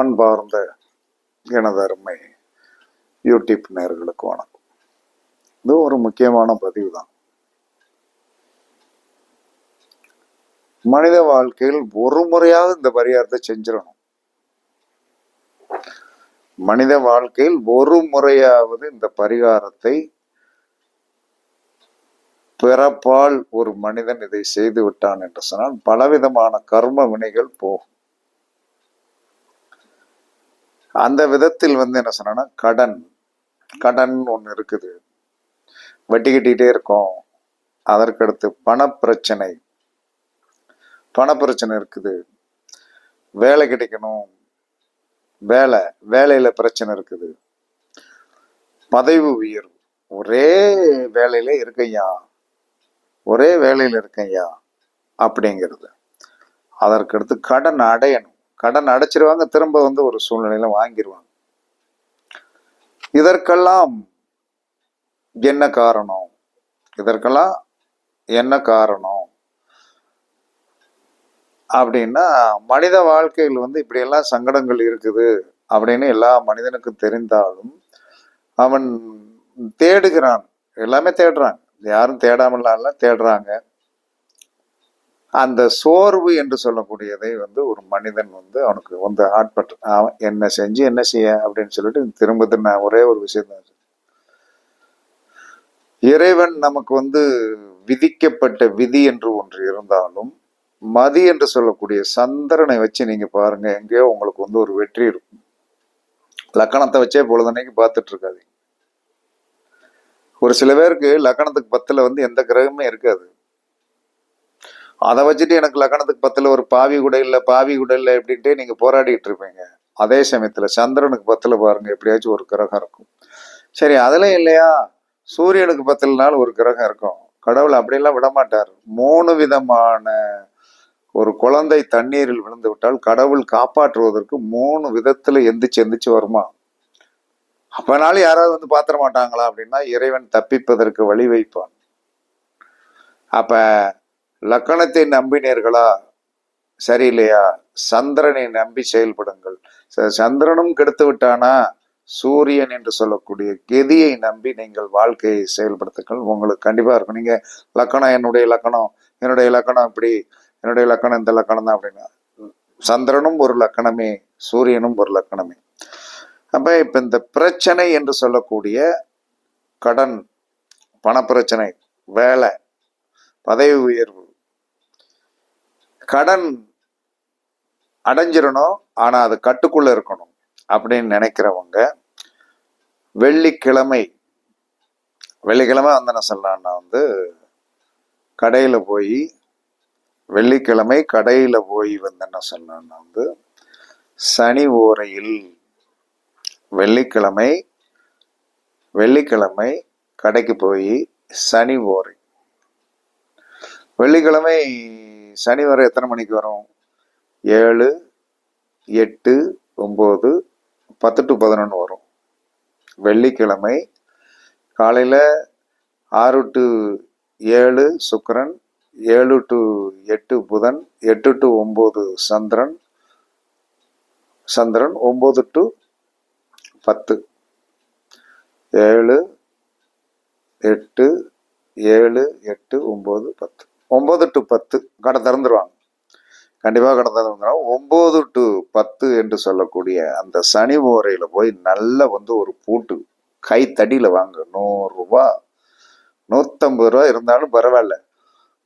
அன்பார்ந்த எனதருமை யூடியூப் நேர்களுக்கு வணக்கம். இது ஒரு முக்கியமான பதிவு தான் மனித வாழ்க்கையில் ஒரு முறையாவது இந்த பரிகாரத்தை செஞ்சிடணும். மனித வாழ்க்கையில் ஒரு முறையாவது இந்த பரிகாரத்தை பிறப்பால் ஒரு மனிதன் இதை செய்து விட்டான் என்று சொன்னால் பலவிதமான கர்ம வினைகள் போகும். அந்த விதத்தில் வந்து என்ன சொன்னா கடன். கடன் ஒன்று இருக்குது. வட்டி கட்டிக்கிட்டே இருக்கோம். அதற்கடுத்து பணப்பிரச்சனை. பணப்பிரச்சனை இருக்குது. வேலை கிடைக்கணும். வேலை வேலையில பிரச்சனை இருக்குது. பதவி உயர்வு. ஒரே வேலையில இருக்கையா ஒரே வேலையில இருக்கையா அப்படிங்கிறது. அதற்கடுத்து கடன் அடையணும். கடன் அடைச்சிருவாங்க திரும்ப வந்து ஒரு சூழ்நிலையில வாங்கிடுவாங்க இதற்கெல்லாம் என்ன காரணம்? இதற்கெல்லாம் என்ன காரணம்? அப்படின்னா மனித வாழ்க்கையில் வந்து இப்படியெல்லாம் சங்கடங்கள் இருக்குது அப்படின்னு எல்லா மனிதனுக்கும் தெரிந்தாலும் அவன் தேடுகிறான். எல்லாமே தேடுறான் யாரும் தேடாமலாம் தேடுறாங்க. அந்த சோர்வு என்று சொல்லக்கூடியதை வந்து ஒரு மனிதன் வந்து அவனுக்கு வந்து ஆட்பட்டு அவன் என்ன செஞ்சு என்ன செய்ய அப்படின்னு சொல்லிட்டு திரும்ப திரும்ப ஒரே ஒரு விஷயம்தான் இறைவன் நமக்கு வந்து விதிக்கப்பட்ட விதி என்று ஒன்று இருந்தாலும் மதி என்று சொல்லக்கூடிய சந்திரனை வச்சு நீங்க பாருங்க எங்கேயோ உங்களுக்கு வந்து ஒரு வெற்றி இருக்கும். லக்கணத்தை வச்சே பொழுதன்னைக்கு பார்த்துட்டு இருக்காதீங்க. ஒரு சில பேருக்கு லக்கணத்துக்கு பத்துல வந்து எந்த கிரகமே இருக்காது. அதை வச்சுட்டு எனக்கு லக்கணத்துக்கு பத்துல ஒரு பாவி கூட இல்லை பாவி கூட இல்லை எப்படின்ட்டே நீங்க போராடிட்டு இருப்பீங்க. அதே சமயத்துல சந்திரனுக்கு பத்துல பாருங்க எப்படியாச்சும் ஒரு கிரகம் இருக்கும். சரி அதில் இல்லையா? சூரியனுக்கு பத்துல நாள் ஒரு கிரகம் இருக்கும். கடவுள் அப்படியெல்லாம் விட மாட்டார் மூணு விதமான ஒரு குழந்தை தண்ணீரில் விழுந்து விட்டால் கடவுள் காப்பாற்றுவதற்கு மூணு விதத்துல எந்திரிச்சு எந்திரிச்சு வருமா? அப்பனாலும் யாராவது வந்து பாத்திர மாட்டாங்களா அப்படின்னா இறைவன் தப்பிப்பதற்கு வழி வைப்பான். அப்போ லக்கணத்தை நம்பினீர்களா? சரியில்லையா? சந்திரனை நம்பி செயல்படுங்கள். சந்திரனும் கெடுத்து விட்டானா? சூரியன் என்று சொல்லக்கூடிய கெதியை நம்பி நீங்கள் வாழ்க்கையை செயல்படுத்துங்கள். உங்களுக்கு கண்டிப்பாக இருக்கும். நீங்கள் லக்கணம் என்னுடைய லக்கணம் என்னுடைய லக்கணம் இப்படி என்னுடைய லக்கணம் இந்த லக்கணம் தான் அப்படின்னா சந்திரனும் ஒரு லக்கணமே சூரியனும் ஒரு லக்கணமே. அப்போ இப்போ இந்த பிரச்சனை என்று சொல்லக்கூடிய கடன் பணப்பிரச்சனை வேலை பதவி உயர்வு கடன் அடைஞ்சிடணும் ஆனால் அது கட்டுக்குள்ள இருக்கணும் அப்படின்னு நினைக்கிறவங்க வெள்ளிக்கிழமை வெள்ளிக்கிழமை வந்து என்ன சொல்லலாம்னா வந்து கடையில் போய் வெள்ளிக்கிழமை கடையில் போய் வந்து என்ன சொல்லலாம்னா வந்து சனி ஓரையில் வெள்ளிக்கிழமை வெள்ளிக்கிழமை கடைக்கு போய் சனி ஓரை. வெள்ளிக்கிழமை சனி வர எத்தனை மணிக்கு வரும்? ஏழு எட்டு ஒம்பது பத்து டு பதினொன்று வரும். வெள்ளிக்கிழமை காலையில் ஆறு டு ஏழு சுக்கரன் ஏழு டு எட்டு புதன் எட்டு டு ஒம்பது சந்திரன் சந்திரன் ஒம்பது டு பத்து. ஏழு எட்டு ஏழு எட்டு ஒம்பது பத்து. ஒம்பது டு பத்து கடை திறந்துருவாங்க. கண்டிப்பாக கடை திறந்துருவாங்க ஒம்பது டு பத்து என்று சொல்லக்கூடிய அந்த சனி ஓரையில் போய் நல்ல வந்து ஒரு பூட்டு கை தடியில் வாங்க நூறுரூவா நூற்றம்பது ரூபா இருந்தாலும் பரவாயில்ல.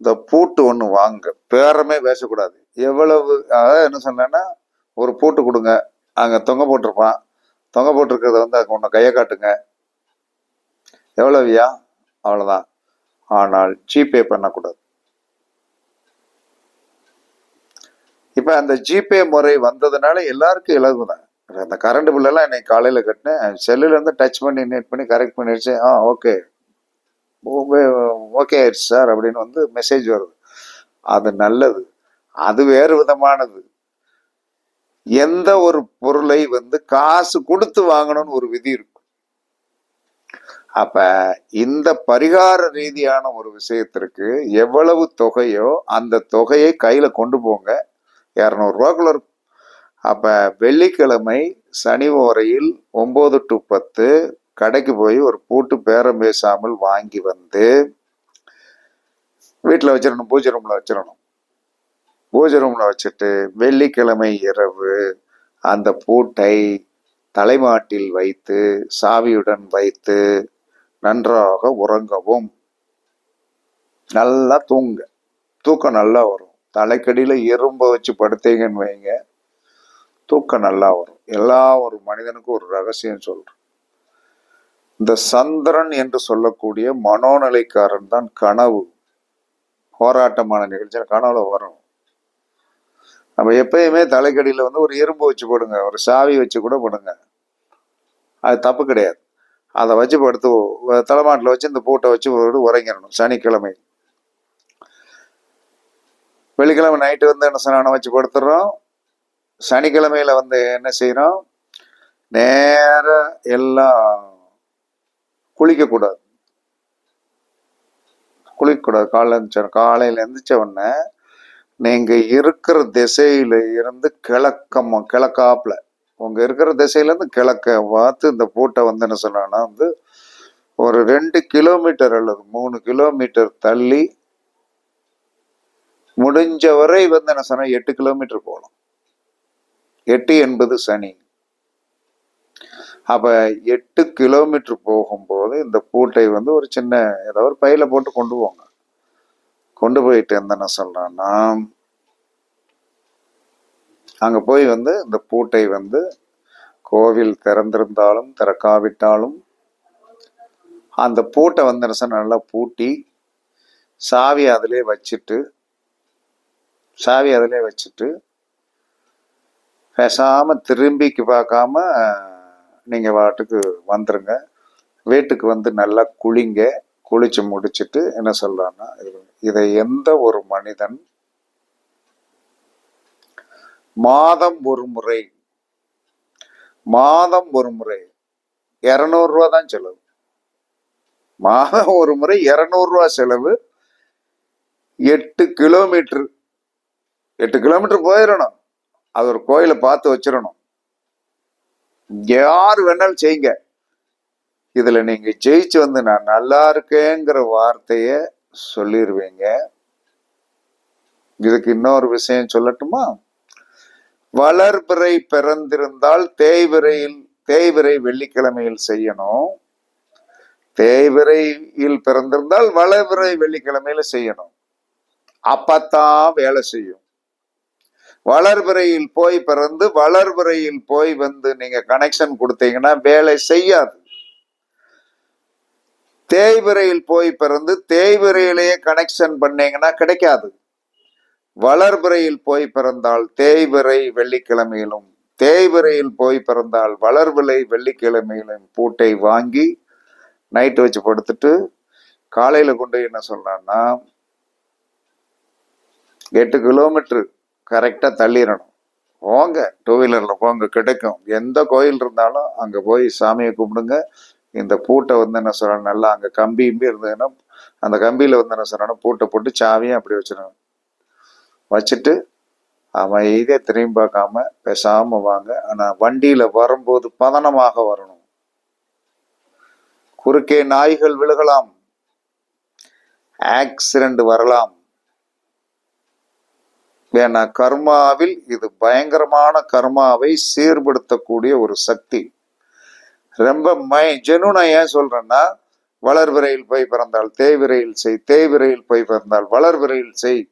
இந்த பூட்டு ஒன்று வாங்க. பேரமே பேசக்கூடாது. எவ்வளவு அதாவது என்ன சொன்னேன்னா ஒரு பூட்டு கொடுங்க. அங்கே தொங்க போட்டிருப்பான். தொங்க போட்டிருக்கிறத வந்து அங்கே ஒன்று கையை காட்டுங்க. எவ்வளவுயா? அவ்வளோதான் ஆனால் ஜிபே பண்ணக்கூடாது. இப்போ அந்த ஜிபே முறை வந்ததுனால எல்லாருக்கும் இலகு தான் அந்த கரண்ட் பில்லெல்லாம் இன்னைக்கு காலையில் கட்டினேன். செல்லுலேருந்து டச் பண்ணி நெட் பண்ணி கரெக்ட் பண்ணிடுச்சு ஆ ஓகே ஓகே ஆயிடுச்சு சார் அப்படின்னு வந்து மெசேஜ் வருது. அது நல்லது. அது வேறு விதமானது. எந்த ஒரு பொருளை வந்து காசு கொடுத்து வாங்கணும்னு ஒரு விதி இருக்கும். அப்ப இந்த பரிகார ரீதியான ஒரு விஷயத்திற்கு எவ்வளவு தொகையோ அந்த தொகையை கையில கொண்டு போங்க. இரநூறுவாக்குள்ள இருக்கும். அப்போ வெள்ளிக்கிழமை சனி ஓரையில் ஒம்பது டு பத்து கடைக்கு போய் ஒரு பூட்டு பேரம் பேசாமல் வாங்கி வந்து வீட்டில் வச்சிடணும் பூஜை ரூமில் வச்சிடணும் பூஜை ரூமில் வச்சுட்டு வெள்ளிக்கிழமை இரவு அந்த பூட்டை தலைமாட்டில் வைத்து சாவியுடன் வைத்து நன்றாக உறங்கவும். நல்லா தூங்க. தூக்கம் நல்லா வரும். தலைக்கடியில் எறும்பை வச்சு படுத்தீங்கன்னு வைங்க. தூக்கம் நல்லா வரும். எல்லா ஒரு மனிதனுக்கும் ஒரு ரகசியம் சொல்கிறேன் இந்த சந்திரன் என்று சொல்லக்கூடிய மனோநிலைக்காரன் தான் கனவு. போராட்டமான நிகழ்ச்சியில் கனவுல வரும். நம்ம எப்பயுமே தலைக்கடியில் வந்து ஒரு எறும்பு வச்சு போடுங்க. ஒரு சாவி வச்சு கூட போடுங்க. அது தப்பு கிடையாது. அதை வச்சு படுத்து தலைமாட்டில் வச்சு இந்த பூட்டை வச்சு உறங்கிடணும் சனிக்கிழமை வெள்ளிக்கிழமை நைட்டு வந்து என்ன சனம் வச்சு படுத்துடுறோம் சனிக்கிழமையில வந்து என்ன செய்யறோம் நேர எல்லாம் குளிக்கக்கூடாது. குளிக்கக்கூடாது. காலைல எழுந்திரிச்ச காலையில எழுந்திரிச்ச உடனே நீங்க இருக்கிற திசையில இருந்து கிழக்கமா கிழக்காப்புல உங்க இருக்கிற திசையில இருந்து கிழக்க பார்த்து இந்த பூட்டை வந்து என்ன சொன்னாங்கன்னா வந்து ஒரு ரெண்டு கிலோமீட்டர் அல்லது மூணு கிலோமீட்டர் தள்ளி முடிஞ்ச வரை வந்து என்ன சொன்னா எட்டு கிலோமீட்டர் போகணும். எட்டு என்பது சனி. அப்ப எட்டு கிலோமீட்டர் போகும்போது இந்த பூட்டை வந்து ஒரு சின்ன ஏதோ ஒரு பையில போட்டு கொண்டு போங்க. கொண்டு போயிட்டு என்னென்ன என்ன அங்கே போய் வந்து இந்த பூட்டை வந்து கோவில் திறந்திருந்தாலும் திறக்காவிட்டாலும் அந்த பூட்டை வந்து என்ன நல்லா பூட்டி சாவி அதிலே வச்சுட்டு சாவி அதிலே வச்சுட்டு பேசாமல் திரும்பிக்கு பார்க்காம நீங்கள் வாட்டுக்கு வந்துருங்க. வீட்டுக்கு வந்து நல்லா குளிங்க. குளிச்சு முடிச்சுட்டு என்ன சொல்கிறான்னா இதை எந்த ஒரு மனிதன் மாதம் ஒரு முறை மாதம் ஒரு முறை இரநூறுவா தான் செலவு. மாதம் ஒரு முறை இரநூறுவா செலவு. எட்டு கிலோமீட்டர் எட்டு கிலோமீட்டர் போயிடணும். அது ஒரு கோயிலை பார்த்து வச்சிடணும். யார் வேணாலும் செய்யுங்க. இதுல நீங்க ஜெயிச்சு வந்து நான் நல்லா இருக்கேங்கிற வார்த்தைய சொல்லிடுவீங்க இதுக்கு இன்னொரு விஷயம் சொல்லட்டுமா? வளர்பிறை பிறந்திருந்தால் தேய்விரையில் தேய்விரை வெள்ளிக்கிழமையில் செய்யணும். தேய்விரையில் பிறந்திருந்தால் வளர்பிறை வெள்ளிக்கிழமையில செய்யணும். அப்பத்தான் வேலை செய்யும். வளர்பிறையில் போய் பிறந்து வளர்பிறையில் போய் வந்து நீங்க கனெக்ஷன் கொடுத்தீங்கன்னா வேலை செய்யாது. தேய்பிறையில் போய் பிறந்து தேய்பிறையிலேயே கனெக்ஷன் பண்ணீங்கன்னா கிடைக்காது. வளர்பிறையில் போய் பிறந்தால் தேய்பிறை வெள்ளிக்கிழமையிலும் தேய்பிறையில் போய் பிறந்தால் வளர்விலை வெள்ளிக்கிழமையிலும் பூட்டை வாங்கி நைட்டு வச்சு படுத்துட்டு காலையில கொண்டு என்ன சொல்றான்னா எட்டு கிலோமீட்டர் கரெக்டாக தள்ளிடணும். போங்க டூ வீலரில் போங்க கிடைக்கும். எந்த கோயில் இருந்தாலும் அங்கே போய் சாமியை கும்பிடுங்க. இந்த பூட்டை வந்து என்ன சொல்லணும் நல்லா அங்கே கம்பி இம்பி இருந்ததுன்னா அந்த கம்பியில் வந்து என்ன சொல்லணும் பூட்டை போட்டு சாவியும் அப்படி வச்சிடணும். வச்சுட்டு அமைதியாக திரும்பி பார்க்காம பேசாமல் வாங்க. ஆனால் வண்டியில் வரும்போது பதனமாக வரணும். குறுக்கே நாய்கள் விழுகலாம். ஆக்சிடென்ட் வரலாம். ஏன்னா கர்மாவில் இது பயங்கரமான கர்மாவை சீர்படுத்தக்கூடிய ஒரு சக்தி. ரொம்ப மை ஜெனுனா ஏன் சொல்றேன்னா வளர்விரையில் போய் பிறந்தால் தேய்விரையில் செய் தேய்விரையில் போய் பிறந்தால் வளர்விரையில் செய்.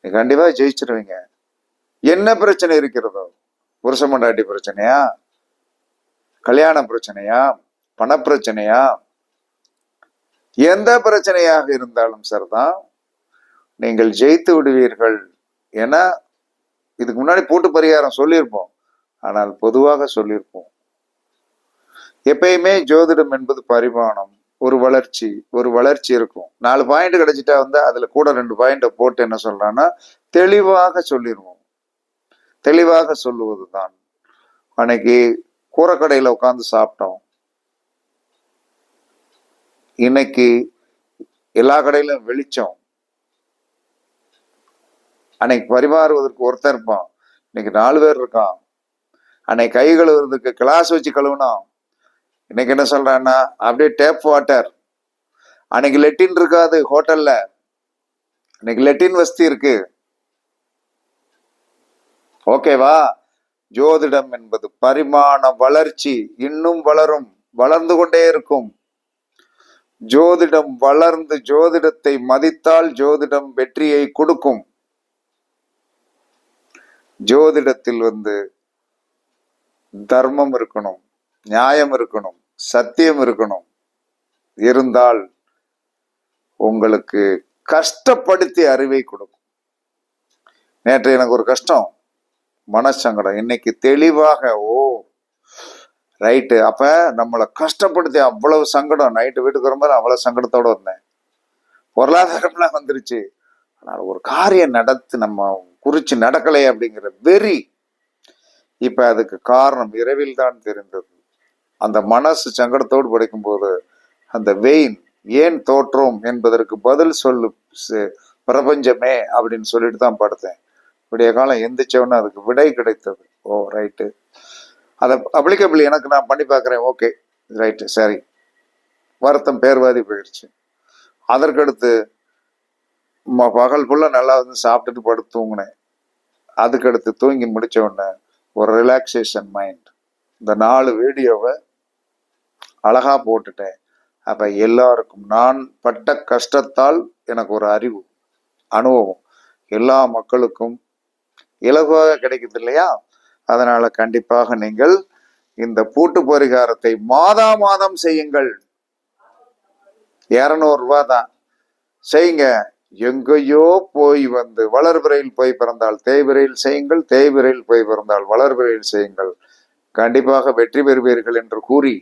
நீ கண்டிப்பா ஜெயிச்சிருவீங்க. என்ன பிரச்சனை இருக்கிறதோ? புருஷமண்டாட்டி பிரச்சனையா? கல்யாண பிரச்சனையா? பணப்பிரச்சனையா? எந்த பிரச்சனையாக இருந்தாலும் சரிதான். நீங்கள் ஜெயித்து விடுவீர்கள். ஏன்னா இதுக்கு முன்னாடி போட்டு பரிகாரம் சொல்லியிருப்போம். ஆனால் பொதுவாக சொல்லியிருப்போம். எப்பயுமே ஜோதிடம் என்பது பரிமாணம் ஒரு வளர்ச்சி ஒரு வளர்ச்சி இருக்கும். நாலு பாயிண்ட் கிடைச்சிட்டா வந்து அதில் கூட ரெண்டு பாயிண்ட்டை போட்டு என்ன சொல்கிறான்னா தெளிவாக சொல்லிடுவோம் தெளிவாக சொல்லுவது தான் அன்னைக்கு கூரக்கடையில் உட்காந்து சாப்பிட்டோம். இன்னைக்கு எல்லா கடையிலும் வெளிச்சம். அன்னைக்கு பரிமாறுவதற்கு ஒருத்தன் இருப்பான். இன்னைக்கு நாலு பேர் இருக்கான். அன்னைக்கு கை கழுவுறதுக்கு கிளாஸ் வச்சு கழுவுனோம் இன்னைக்கு என்ன சொல்றான்னா அப்படியே டேப் வாட்டர். அன்னைக்கு லெட்டின் இருக்காது ஹோட்டல்ல. இன்னைக்கு லெட்டின் வசதி இருக்கு. ஓகேவா ஜோதிடம் என்பது பரிமாண வளர்ச்சி இன்னும் வளரும் வளர்ந்து கொண்டே இருக்கும். ஜோதிடம் வளர்ந்து ஜோதிடத்தை மதித்தால் ஜோதிடம் வெற்றியை கொடுக்கும். ஜோதிடத்தில் வந்து தர்மம் இருக்கணும் நியாயம் இருக்கணும் சத்தியம் இருக்கணும். இருந்தால் உங்களுக்கு கஷ்டப்படுத்தி அறிவை கொடுக்கும். நேற்று எனக்கு ஒரு கஷ்டம் மனசங்கடம். இன்னைக்கு தெளிவாக ஓ ரைட்டு அப்ப நம்மளை கஷ்டப்படுத்தி அவ்வளவு சங்கடம். நைட்டு வீட்டுக்கு வரும்போது அவ்வளவு சங்கடத்தோட வந்தேன். பொருளாதாரம்லாம் வந்துருச்சு. ஆனால் ஒரு காரியம் நடத்து நம்ம குறிச்சு நடக்கலை அப்படிங்கிற வெறி இப்ப அதுக்கு காரணம் இரவில் தான் தெரிந்தது. அந்த மனசு சங்கடத்தோடு படைக்கும்போது அந்த வெயின் ஏன் தோற்றோம் என்பதற்கு பதில் சொல்லு பிரபஞ்சமே அப்படின்னு சொல்லிட்டு தான் படுத்தேன். இப்படிய காலம் எந்திரிச்சவொன்னே அதுக்கு விடை கிடைத்தது. ஓ ரைட்டு அதை அப்ளிகபிள் எனக்கு நான் பண்ணி பார்க்குறேன். ஓகே ரைட்டு சரி. வருத்தம் பேர்வாதி போயிடுச்சு அதற்கடுத்து பகல் ஃபுல்லாக நல்லா வந்து சாப்பிட்டுட்டு படுத்து தூங்கினேன். அதுக்கடுத்து தூங்கி முடித்த உடனே ஒரு ரிலாக்ஸேஷன் மைண்ட் இந்த நாலு வீடியோவை அழகாக போட்டுட்டேன். அப்போ எல்லாருக்கும் நான் பட்ட கஷ்டத்தால் எனக்கு ஒரு அறிவு அனுபவம். எல்லா மக்களுக்கும் இலகுவாக கிடைக்குது இல்லையா? அதனால் கண்டிப்பாக நீங்கள் இந்த பூட்டு பரிகாரத்தை மாதா மாதம் செய்யுங்கள். இரநூறுபா தான். செய்யுங்க. எங்கேயோ போய் வந்து வளர்பிறையில் போய் பிறந்தால் தேய்விரையில் செய்யுங்கள் தேய்விரையில் போய் பிறந்தால் வளர்பிறையில் செய்யுங்கள். கண்டிப்பாக வெற்றி பெறுவீர்கள் என்று கூறி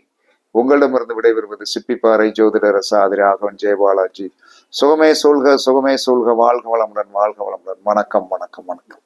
உங்களிடமிருந்து விடைபெறுவது சிப்பிப்பாறை ஜோதிடர் சாதிரி ஆகவன் ஜெயபாலாஜி சுகமே சூழ்க சுகமே சூழ்க வாழ்க வளமுடன் வாழ்க வளமுடன். வணக்கம் வணக்கம் வணக்கம்.